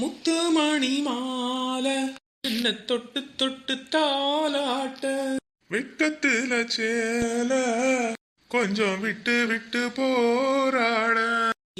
முத்துமணி மாலை என்ன தொட்டு தொட்டு தாலாட்ட வெக்கத்துல சேல கொஞ்சம் விட்டு விட்டு போராட.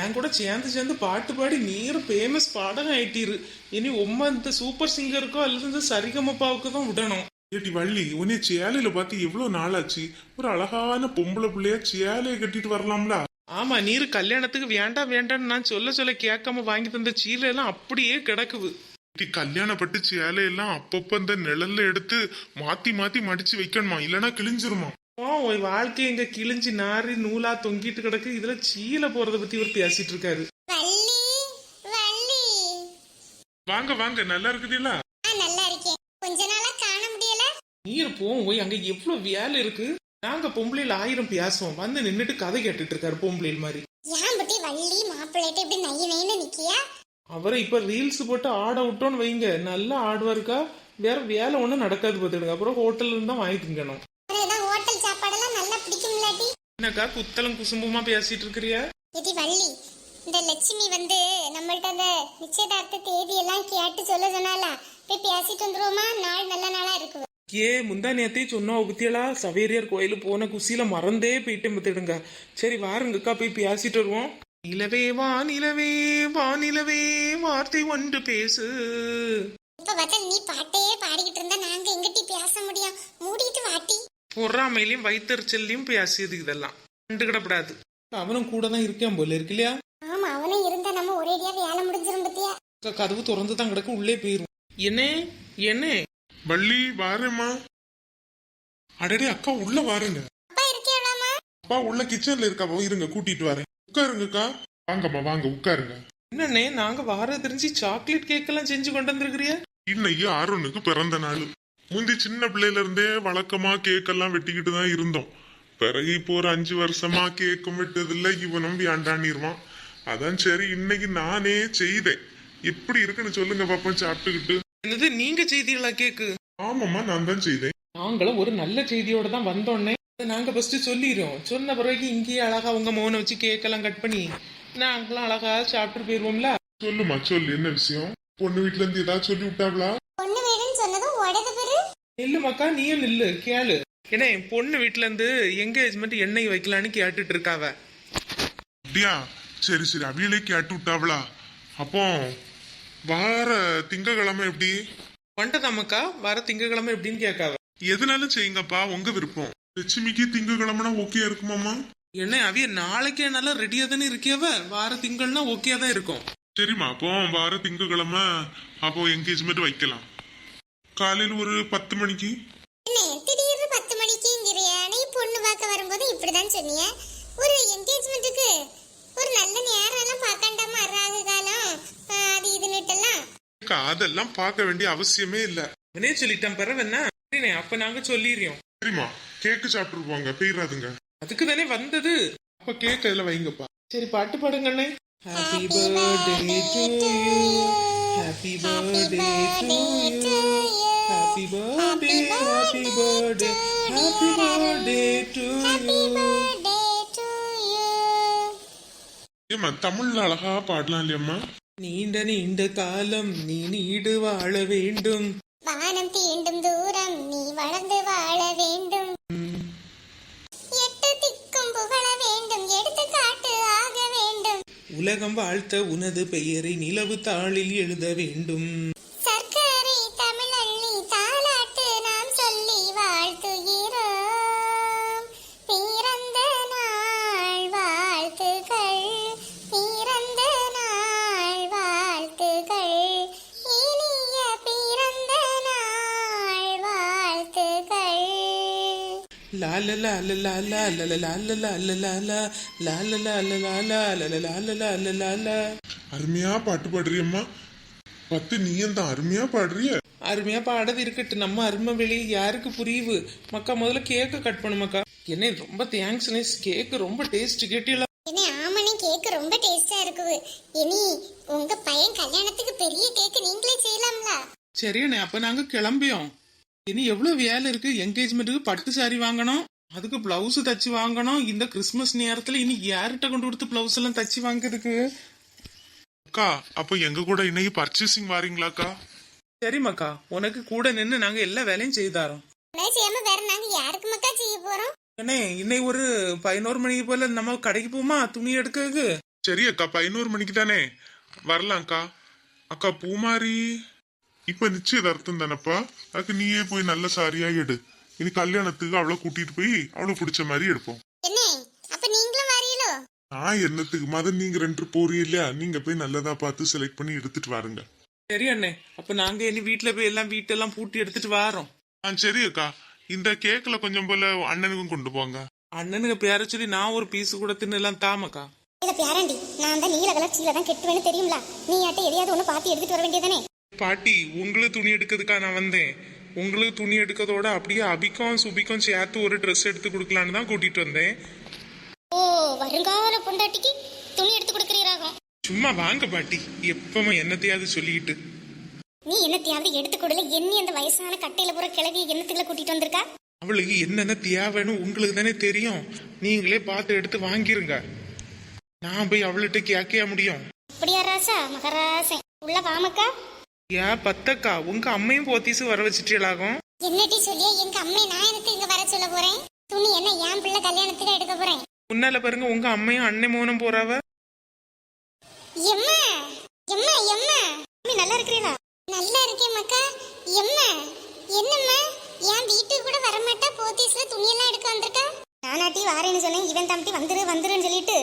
என் கூட சேர்ந்து சேர்ந்து பாட்டு பாடி நீர் ஃபேமஸ் பாடகம் ஆயிட்டீரு இனி உம்மா இந்த சூப்பர் சிங்கருக்கோ அல்லது இந்த சரிகமப்பாவுக்கு தான் விடணும். ஏட்டி வள்ளி உன்னை சேலையில பார்த்து எவ்வளவு நாளாச்சு. ஒரு அழகான பொம்பளை பிள்ளைய சேலையை கட்டிட்டு வரலாம்ல. ஆமா நீர் கல்யாணத்துக்கு வேண்டாம் வேண்டாம்னு நான் சொல்ல சொல்ல கேட்காம வாங்கி தந்த சீலை எல்லாம் அப்படியே கிடக்குது. ஏட்டி கல்யாணப்பட்டு சேலையெல்லாம் அப்பப்ப இந்த நிழல்ல எடுத்து மாத்தி மாத்தி மடிச்சு வைக்கணுமா? இல்லனா கிழிஞ்சிருமா? ஓ உன் வாழ்க்கை எங்க கிழிஞ்சு நாரி நூலா தொங்கிட்டு கிடக்கு. இதுல சீலை போறத பத்தி இவர் பேசிட்டு இருக்காரு. வள்ளி வள்ளி. வாங்க வாங்க. நல்லா இருக்குதுல்ல? ஆ நல்லா இருக்கேன். கொஞ்ச நாளா காண முடியல. நீர் போவோம் போய் அங்க எவ்வளவு வேலை இருக்கு? நாங்க பொம்பளையில ஆயிரம் பேசுவோம் வந்து நின்னுட்டு கதை கேட்டுட்டு இருக்காரு பொம்பளையில் மாதிரி. ஏன் பத்தி வள்ளி மாப்பிள்ளைட்டு இப்படி நைய நைன்னு நிக்கியா? அவரை இப்ப ரீல்ஸ் போட்டு ஆட விட்டோன்னு வைங்க. நல்லா ஆடுவாருக்கா? வேற வேலை ஒண்ணும் நடக்காது பார்த்துடுங்க அப்புறம் ஹோட்டல்ல இருந்து தான் வாங்கி திங்கணும் ஹோட்டல் சாப்பாடெல்லாம் நல்லா பிடிக்கும் இல்லாட்டி? என்னக்கா குத்தலம் குசும்புமா பேசிட்டு இருக்கிறியா இது வள்ளி இந்த லட்சுமி வந்து நம்மள்ட்ட அந்த நிச்சயதார்த்த தேதி எல்லாம் கேட்டு சொல்ல சொன்னாலா போய் பேசிட்டு வந்துருவோமா? நாள் நல்ல நாளா இருக்கு. ஏ முந்தா நேத்தே சொன்னா பத்தியலா சவேரியார் கோயிலு போன குசியில மறந்தே போயிட்டு பார்த்துடுங்க சரி வாருங்கக்கா போய் பேசிட்டு வருவோம். நிலவே வா நிலவே வா நிலவே வார்த்தை ஒன்று பேசு. இப்ப பார்த்தா நீ பாட்டே பாடிக்கிட்டு இருந்தா நாங்க எங்கிட்டி பேச முடியும். மூடிட்டு வாட்டி பொறாமையிலையும் வயிற்றுச்சல்லையும் பேசியது இதெல்லாம். கண்டுக்கிடப்படாது. அவனும் கூட தான் இருக்கேன் போல இருக்கு இல்லையா? ஆமா அவனும் இருந்தா நம்ம ஒரேடியா வேலை முடிஞ்சிரும் பத்தியா கதவு திறந்து தான் கிடக்கு உள்ளே போயிரும் என்ன என்ன? வள்ளி வாரேம்மா. அடடே அக்கா உள்ள வாருங்க. அப்பா உள்ள கிச்சன்ல இருக்கா? இருங்க கூட்டிட்டு வரேன். உட்காருங்கக்கா. வாங்கம்மா வாங்க உட்காருங்க. என்னண்ணே நாங்க வார தெரிஞ்சு சாக்லேட் கேக் எல்லாம் செஞ்சு கொண்டு வந்திருக்கிறியா இன்னைக்கு அருணுக்கு பிறந்த நாள். முந்தி சின்ன பிள்ளையில இருந்தே வழக்கமா கேக் எல்லாம் வெட்டிக்கிட்டு தான் இருந்தோம். பிறகு இப்போ ஒரு அஞ்சு வருஷமா கேக்கும் வெட்டதில்ல இவனும் வேண்டான்னிருவான். அதான் சரி இன்னைக்கு நானே செய்தேன். எப்படி இருக்குன்னு சொல்லுங்க பாப்போம் சாப்பிட்டுக்கிட்டு. என்னது நீங்க செய்தீங்களா கேக்கு? ஆமாம்மா நான் தான் செய்தேன். நாங்களும் ஒரு நல்ல செய்தியோட தான் வந்தோடனே அதை நாங்க ஃபர்ஸ்ட் சொல்லிடுறோம். சொன்ன பிறகு இங்கேயே அழகா உங்க மோனை வச்சு கேக் எல்லாம் கட் பண்ணி நாங்களும் அழகா சாப்பிட்டு போயிருவோம்ல? சொல்லுமா சொல்லு என்ன விஷயம்? பொண்ணு வீட்ல இருந்து ஏதாவது சொல்லி விட்டாங்களா? பொண்ணு வீடுன்னு சொன்னதும் உடையது பெரு? நில்லு மக்கா நீயும் நில்லு கேளு. ஏன்னா என் பொண்ணு வீட்டுல இருந்து என்கேஜ்மெண்ட் எண்ணெய் வைக்கலான்னு கேட்டுட்டு இருக்காவ. அப்படியா? சரி சரி அவியலே கேட்டு விட்டாவளா? அப்போ வார திங்கக்கிழமை எப்படி? வந்துட்டதாமக்கா வர திங்கக்கிழமை எப்படின்னு கேட்காவ எதுனாலும் செய்யுங்கப்பா உங்க விருப்பம். லட்சுமிக்கு திங்கக்கிழமைனா ஓகே இருக்குமாமா என்ன அவிய நாளைக்கே நல்லா ரெடியா தானே இருக்கியவ வார திங்கள்னா ஓகே தான் இருக்கும். சரிம்மா அப்போ வார திங்கக்கிழமை அப்போ என்கேஜ்மெண்ட் வைக்கலாம். காலையில் ஒரு பத்து மணிக்கு. என்ன திடீர்னு பத்து மணிக்குங்கிறிய? நீ பொண்ணு பார்க்க வரும்போது இப்படிதான் சொன்னிய. ஒரு என்கேஜ்மெண்ட்டுக்கு ஒரு நல்ல நேரம் எல்லாம் பார்க்காண்டாமா ராகு காலம் ஆ, அது இதுன்னுட்டெல்லாம் அக்கா, அதெல்லாம் பார்க்க வேண்டிய அவசியமே இல்ல. அவனே சொல்லிட்டான் பிறகு என்ன சரிண்ணே அப்ப நாங்க சொல்லிடுறோம். சரிம்மா கேக்கு சாப்பிட்டுருப்பாங்க போயிடாதுங்க அதுக்கு தானே வந்தது. அப்ப கேக் அதில் வைங்கப்பா. சரி பாட்டு பாடுங்கண்ணே. Happy birthday to you happy birthday to you happy birthday happy birthday happy birthday to you birthday to you. ஏம்மா தமிழ்ல அழகா பாடலாம் இல்லையம்மா? நீண்ட நீண்ட காலம் நீ நீடு வாழ வேண்டும். வானம் தீண்டும் தூரம் நீ வளர்ந்து வாழ வேண்டும். எட்டு திக்கும் புகழ வேண்டும் எடுத்து காட்டு ஆக வேண்டும். உலகம் வாழ்த்த உனது பெயரை நிலவு தாளில் எழுத வேண்டும். அருமையா பாட்டு பாடுறியம்மா பத்து நீயும் தான் அருமையா பாடுறிய அருமையா பாடது இருக்கட்டும் நம்ம அருமை வெளி யாருக்கு புரியுது மக்கா முதல்ல கேக்கு கட் பண்ணுமாக்கா என்ன ரொம்ப தேங்க்ஸ் கேக்கு ரொம்ப டேஸ்ட் கேட்டீங்களா என்ன ஆமனே கேக் ரொம்ப டேஸ்டா இருக்குது இனி உங்க பையன் கல்யாணத்துக்கு பெரிய கேக் நீங்களே செய்யலாம்ல சரிண்ணே அப்ப நாங்க கிளம்பியோம் இனி எவ்வளவு வேலை இருக்கு? என்கேஜ்மெண்ட்டுக்கு பட்டு சாரி வாங்கணும். அதுக்கு பிளவுஸ் தச்சு வாங்கணும். இந்த கிறிஸ்மஸ் நேரத்துல இனி யார்கிட்ட கொண்டு கொடுத்து பிளவுஸ் எல்லாம் தச்சு வாங்குறதுக்கு? அக்கா அப்ப எங்க கூட இன்னைக்கு பர்ச்சேசிங் வாரீங்களாக்கா சரிம்மாக்கா உனக்கு கூட நின்று நாங்க எல்லா வேலையும் செய்து தரோம். உடனே செய்யாம வேற நாங்க யாருக்கு மக்கா செய்ய போறோம்? அண்ணே இன்னைக்கு ஒரு பதினோரு மணிக்கு போல நம்ம கடைக்கு போமா? துணி எடுக்கிறதுக்கு? சரி அக்கா பதினோரு மணிக்கு தானே? வரலாம்க்கா. அக்கா பூமாரி. இப்ப நிச்சயதார்த்தம் தானப்பா? அதுக்கு நீயே போய் நல்ல சாரியா எடு. இனி கல்யாணத்துக்கு அவளை கூட்டிட்டு போய் அவளுக்கு பிடிச்ச மாதிரி எடுப்போம். என்ன அப்ப நீங்களும் வரீங்களோ நான் என்னத்துக்கு? மதன் நீங்க ரெண்டு போறீங்க இல்லையா? நீங்க போய் நல்லதா பார்த்து செலக்ட் பண்ணி எடுத்துட்டு வாருங்க. சரி அண்ணே அப்ப நாங்க இனி வீட்டுல போய் எல்லாம் வீட்டெல்லாம் பூட்டி எடுத்துட்டு வாரோம். ஆ சரி அக்கா. இந்த கேக்ல கொஞ்சம் போல அண்ணனுக்கும் கொண்டு போங்க. அண்ணனுக்கு பேர சொல்லி நான் ஒரு பீஸ் கூட தின்னு எல்லாம் தாமக்கா. இத பேரண்டி நான் தான் நீல கலர் சீல தான் கெட்டுவேன்னு தெரியும்ல? நீ ஆட்ட எதையாவது ஒண்ணு பார்த்து எடுத்துட்டு வர வேண்டியதானே பாட்டி உங்களுக்கு துணி எடுக்கிறதுக்கா நான் வந்தேன். உங்களுக்கு துணி எடுக்கிறதோட அப்படியே அபிக்கும் சுபிக்கும் சேர்த்து ஒரு ட்ரெஸ் எடுத்து கொடுக்கலான்னு தான் கூட்டிட்டு வந்தேன். ஓ வருங்கால பொண்டாட்டிக்கு துணி எடுத்து கொடுக்கறீராகும் சும்மா வாங்க பாட்டி எப்பவும் என்னத்தையாவது சொல்லிக்கிட்டு. நீ என்னத்தையாவது எடுத்து கொடுல எண்ணி அந்த வயசான கட்டையில போற கிளவி என்னத்துக்குள்ள கூட்டிட்டு வந்திருக்கா? அவளுக்கு என்னென்ன தேவைன்னு உங்களுக்கு தானே தெரியும். நீங்களே பார்த்து எடுத்து வாங்கிருங்க. நான் போய் அவள்கிட்ட கேட்க முடியும். அப்படியா ராசா மகராசன். உள்ள வாமக்கா. ஏன் பத்தக்கா உங்க அம்மையும் போத்தீஸ் வர வச்சுட்டீங்களாகும் என்னடி சொல்லியா? எங்க அம்மை நான் எனக்கு இங்க வர சொல்ல போறேன்? துணி என்ன என் பிள்ளை கல்யாணத்துக்கு எடுக்க போறேன்? முன்னால பாருங்க உங்க அம்மையும் அண்ணன் மோனும் போறாவ. எம்மா எம்மா எம்மா. அம்மி நல்லா இருக்கிறீங்களா நல்லா இருக்கேன் மக்கா. எம்மா என்னம்மா? என் வீட்டுக்கு கூட வரமாட்டா? போத்தீஸ்ல துணியெல்லாம் எடுக்க வந்திருக்கா? நானாட்டி வாரேன்னு சொன்னேன் இவன் தம்பி வந்துரு வந்துருன்னு சொல்லிட்டு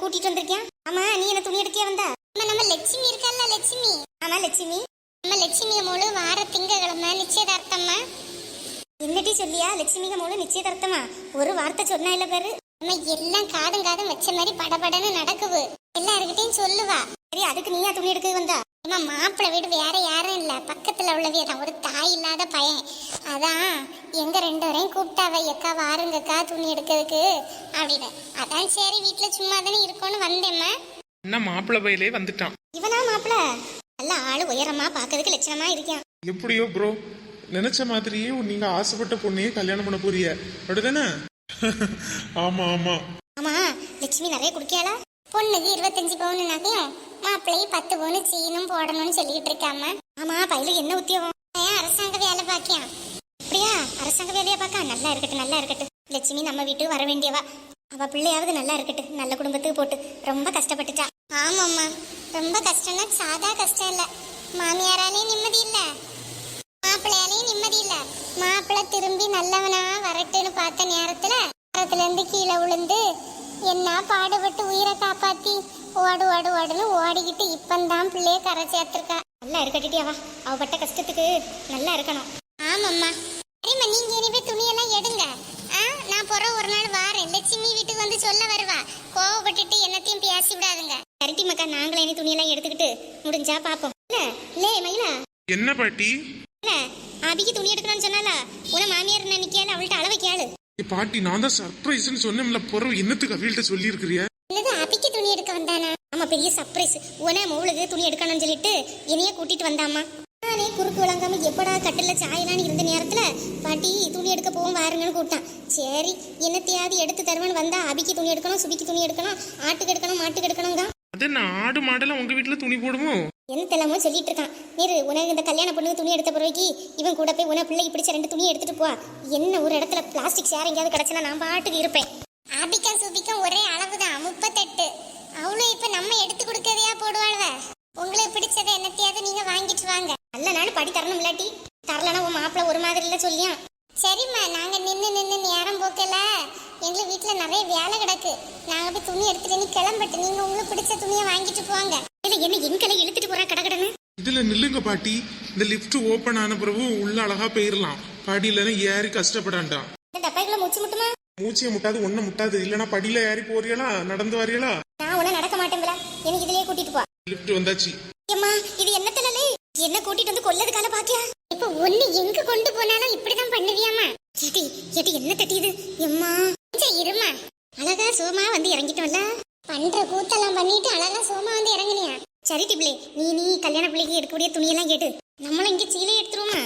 கூட்டிட்டு வந்திருக்கேன். ஆமா நீ என்ன துணி எடுத்தியா வந்தா? அம்மா நம்ம லட்சுமி இருக்கல்ல லட்சுமி? ஆமா லட்சுமி. நம்ம லட்சுமி மூணு வார திங்கக்கிழமை நிச்சயதார்த்தம்மா. என்னடி சொல்லியா? லட்சுமிக மூணு நிச்சயதார்த்தமா? ஒரு வார்த்தை சொன்னா இல்ல பேரு. நம்ம எல்லாம் காதும் காதும் வச்ச மாதிரி படபடன்னு நடக்குது. எல்லாருக்கிட்டையும் சொல்லுவா. சரி அதுக்கு நீயா துணி எடுக்க வந்தா? அம்மா மாப்பிள்ளை வீடு வேற யாரும் இல்ல. பக்கத்துல உள்ளவே தான். ஒரு தாய் இல்லாத பையன். அதான் எங்க ரெண்டு வரையும் கூப்பிட்டாவ எக்கா வாருங்கக்கா துணி எடுக்கிறதுக்கு. அப்படின்னு. அதான் சரி வீட்டுல சும்மா தானே இருக்கோன்னு வந்தேம்மா. என்ன மாப்பிள்ளை பையிலே வந்துட்டான். இவனா மாப்பிள்ள நல்ல ஆளு உயரமா பாக்கிறதுக்கு லட்சணமா இருக்கான் எப்படியோ ப்ரோ நினைச்ச மாதிரியே நீங்க ஆசைப்பட்ட பொண்ணையே கல்யாணம் பண்ண போறிய. அப்படிதானே? ஆமா ஆமா. ஆமா லட்சுமி நிறைய குடிக்காளா பொண்ணுக்கு இருபத்தஞ்சு பவுன் நகையும் மாப்பிள்ளைக்கு பத்து பவுன் சீனும் போடணும்னு சொல்லிட்டு இருக்காம. ஆமா பையில என்ன உத்தியோகம்? அரசாங்க வேலை பாக்கியான் அப்படியா? அரசாங்க வேலையா பாக்கா? நல்லா இருக்கட்டும் நல்லா இருக்கட்டும். லட்சுமி நம்ம வீட்டுக்கு வர வேண்டியவா? அவ பிள்ளையாவது நல்லா இருக்கட்டும் நல்ல குடும்பத்துக்கு போட்டு. ரொம்ப கஷ்டப்பட்டுட்டா. ஆமாம்மா. ரொம்ப கஷ்டம்னா சாதா கஷ்டம் இல்ல. மாமியாராலையும் நிம்மதி இல்ல. மாப்பிள்ளையாலையும் நிம்மதி இல்ல. மாப்பிள்ளை திரும்பி நல்லவனா வரட்டுன்னு பார்த்த நேரத்துல மரத்துல இருந்து கீழே விழுந்து என்ன பாடுபட்டு உயிரை காப்பாத்தி ஓடு ஓடு ஓடுன்னு ஓடிக்கிட்டு இப்பந்தான் பிள்ளைய கரை சேர்த்திருக்கா. நல்லா இருக்கட்டியாவா அவ பட்ட கஷ்டத்துக்கு நல்லா இருக்கணும். ஆமாம்மா. சரிம்மா நீங்க இனிமே துணியெல்லாம் எடுங்க. ஆ நான் போற ஒரு நாள் வாரேன். லட்சுமி வீட்டுக்கு வந்து சொல்ல வருவா. கோவப்பட்டுட்டு என்னத்தையும் பேசி விடாதுங்க சரிட்டி மக்கா நாங்களே இனி துணியெல்லாம் எடுத்துக்கிட்டு முடிஞ்சா பாப்போம் இல்ல? லே மயிலா. என்ன பாட்டி? இல்ல அபிக்கு துணி எடுக்கணும்னு சொன்னாலா உன மாமியார் நினைக்கால அவள்கிட்ட அளவை கேளு. பாட்டி நான் தான் சர்ப்ரைஸ்னு சொன்னேன்ல பொறவு என்னத்துக்கு அவியல்கிட்ட சொல்லி இருக்கிறிய அபிக்கு துணி எடுக்க வந்தானா? ஆமா பெரிய சர்ப்ரைஸ். உன மவுளுக்கு துணி எடுக்கணும்னு சொல்லிட்டு என்னைய கூட்டிட்டு வந்தாமா நானே குறுக்கு விளங்காம எப்படா கட்டில சாயலான்னு இருந்த நேரத்துல பாட்டி துணி எடுக்க போவோம் வாருங்கன்னு கூப்பிட்டான். சரி என்னத்தையாவது எடுத்து தருவேன்னு வந்தா அபிக்கு துணி எடுக்கணும் சுபிக்கு துணி எடுக்கணும் ஆட்டுக்கு எடுக்கணும் மாட்டுக்கு எடுக்கணுங்க அது நான் ஆடு மாடெல்லாம் உங்க வீட்டுல துணி போடுமோ என்னத்தெல்லாமோ சொல்லிட்டு இருக்கான். நீரு உனக்கு இந்த கல்யாண பொண்ணுக்கு துணி எடுத்த பிறகு இவன் கூட போய் உன பிள்ளைக்கு பிடிச்ச ரெண்டு துணி எடுத்துட்டு போ. என்ன ஒரு இடத்துல பிளாஸ்டிக் சேர் எங்கேயாவது கிடச்சுனா நான் பாட்டுக்கு இருப்பேன். ஆபிக்கா சுபிக்கா ஒரே அளவுதான் முப்பத்தெட்டு. அவளும் இப்ப நம்ம எடுத்து கொடுக்கறதையா போடுவாள்வ. உங்களுக்கு பிடிச்சதை என்னத்தையாவது நீங்க வாங்கிட்டு வாங்க. நல்ல நாள் படி தரணும் இல்லாட்டி தரலனா உன் மாப்பிள்ள ஒரு மாதிரி இல்ல சொல்லியா சரிம்மா நாங்க நின்னு நின்னு நேரம் போக்கல. எங்க வீட்டுல நிறைய வேலை கிடக்கு. நாங்க போய் துணி எடுத்துட்டு நீ கிளம்பட்டு நீங்க உங்களுக்கு பிடிச்ச துணியை வாங்கிட்டு போவாங்க இல்ல என்ன எங்களை இழுத்துட்டு போறா கடகடன்னு? இதுல நில்லுங்க பாட்டி. இந்த லிஃப்ட் ஓபன் ஆன பிறகு உள்ள அழகா போயிடலாம் படியில ஏறி டப்பாய்க்குள்ள மூச்சு முட்டுமா? மூச்சியை முட்டாது ஒண்ணு முட்டாது. இல்லனா படியில ஏறி போறியலா? நடந்து வரையலா? நான் உன நடக்க மாட்டேன்ல எனக்கு இதுலயே கூட்டிட்டு போ. லிஃப்ட் வந்தாச்சு. அம்மா இது என்ன கூட்டிட்டு வந்து கொல்லதுக்கால பாக்கியா? இப்ப ஒண்ணு எங்க கொண்டு போனாலும் இப்படிதான் பண்ணுவியாமா ஏடி ஏடி என்ன தட்டியது? எம்மா இருமா. அழகா சோமா வந்து இறங்கிட்டோம்ல? பண்ற கூத்தெல்லாம் பண்ணிட்டு அழகா சோமா வந்து இறங்குனியா? சரி டிப்ளே நீ நீ கல்யாண பிள்ளைக்கு எடுக்கக்கூடிய துணியெல்லாம் கேட்டு. நம்மளும் இங்க சீலை எடுத்துருவோமா?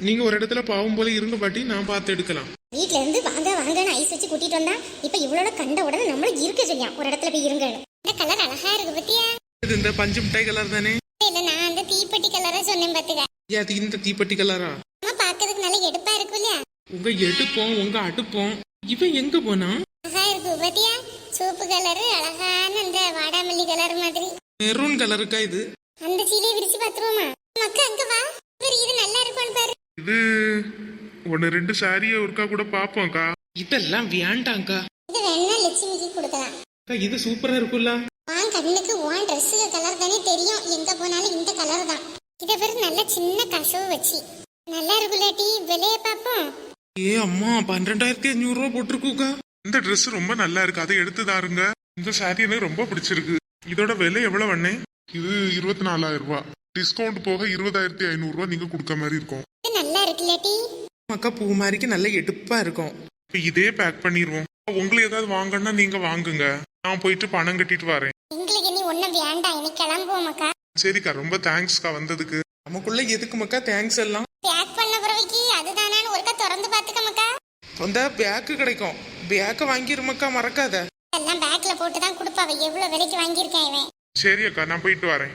நீங்க ஒரு இடத்துல பாவம் போல இருங்க பாட்டி நான் பார்த்து எடுக்கலாம். வீட்ல இருந்து வாங்க வாங்கன்னு ஐஸ் வச்சு கூட்டிட்டு வந்தா இப்ப இவளோட கண்ட உடனே நம்மளும் இருக்க சொல்லியா? ஒரு இடத்துல போய் இருங்க இந்த கலர் அழகா இருக்கு பத்தியா? இது இந்த பஞ்சு மிட்டாய் கலர் தானே? இல்ல நான் அந்த தீப்பெட்டி கலரை சொன்னேன் பாத்துக்க. ஏன் அது இந்த தீப்பெட்டி கலரா? அம்மா பாக்குறதுக்கு நல்ல எடுப்பா இருக்கும் இல்லையா? உங்க எடுப்போம் உங்க அடுப்போம். இவன் எங்க போனா? அழகா இருக்கு பாத்தியா? சூப்பு கலரு அழகான அந்த வாடாமல்லி கலர் மாதிரி. மெரூன் கலருக்கா இது? அந்த சீலையை விரிச்சு பாத்துருவோமா? மக்கா அங்க வா. இவரு இது நல்லா இருக்கும்னு பாரு. இது ஒன்னு ரெண்டு சாரியை ஒருக்கா கூட பாப்போம்க்கா. இதெல்லாம் வேண்டாங்க்கா இது வேணா லட்சுமிக்கு கொடுக்கலாம். அக்கா இது சூப்பரா இருக்குல்ல உன் கண்ணுக்கு உன் ட்ரெஸ்ஸுக்கு கலர் தானே தெரியும். எங்க போனாலும் இந்த கலர் தான். இதை பேரு நல்ல சின்ன கசவு வச்சு. நல்லா இருக்குல்லாட்டி விலைய பாப்போம் ஏ அம்மா பன்னிரெண்டாயிரத்தி அஞ்சூறு ரூபா போட்டிருக்குக்கா. இந்த Dress ரொம்ப நல்லா இருக்கு. அதை எடுத்து தாருங்க. இந்த சாரி எனக்கு ரொம்ப பிடிச்சிருக்கு. இதோட விலை எவ்வளவு அண்ணே? இது இருபத்தி நாலாயிரம் ரூபாய் டிஸ்கவுண்ட் போக இருபதாயிரத்தி ஐநூறு ரூபாய் நீங்க கொடுக்க மாதிரி இருக்கும். இது நல்லா இருக்குல்லாட்டி அக்கா பூ மாதிரிக்கு நல்ல எடுப்பா இருக்கும். இப்ப இதே பேக் பண்ணிடுவோம் உங்களுக்கு ஏதாவது வாங்கணும்னா நீங்க வாங்குங்க. நான் போயிட்டு பணம் கட்டிட்டு வரேன். எங்களுக்கு இனி ஒண்ணும் வேண்டாம். இனி கிளம்புவோம் மக்கா சரிக்கா ரொம்ப தேங்க்ஸ்க்கா வந்ததுக்கு. நமக்குள்ள எதுக்கு மக்கா தேங்க்ஸ் எல்லாம்? பேக் பண்ண பிறவைக்கு அதுதானான்னு ஒருக்கா திறந்து பாத்துக்க மக்கா அந்த பேக்கு கிடைக்கும். பேக்கை வாங்கிருமக்கா மறக்காத. எல்லாம் பேக்ல போட்டு தான் கொடுப்பாவ. எவ்வளவு விலைக்கு வாங்கியிருக்கேன் இவன்? சரி அக்கா நான் போயிட்டு வரேன்.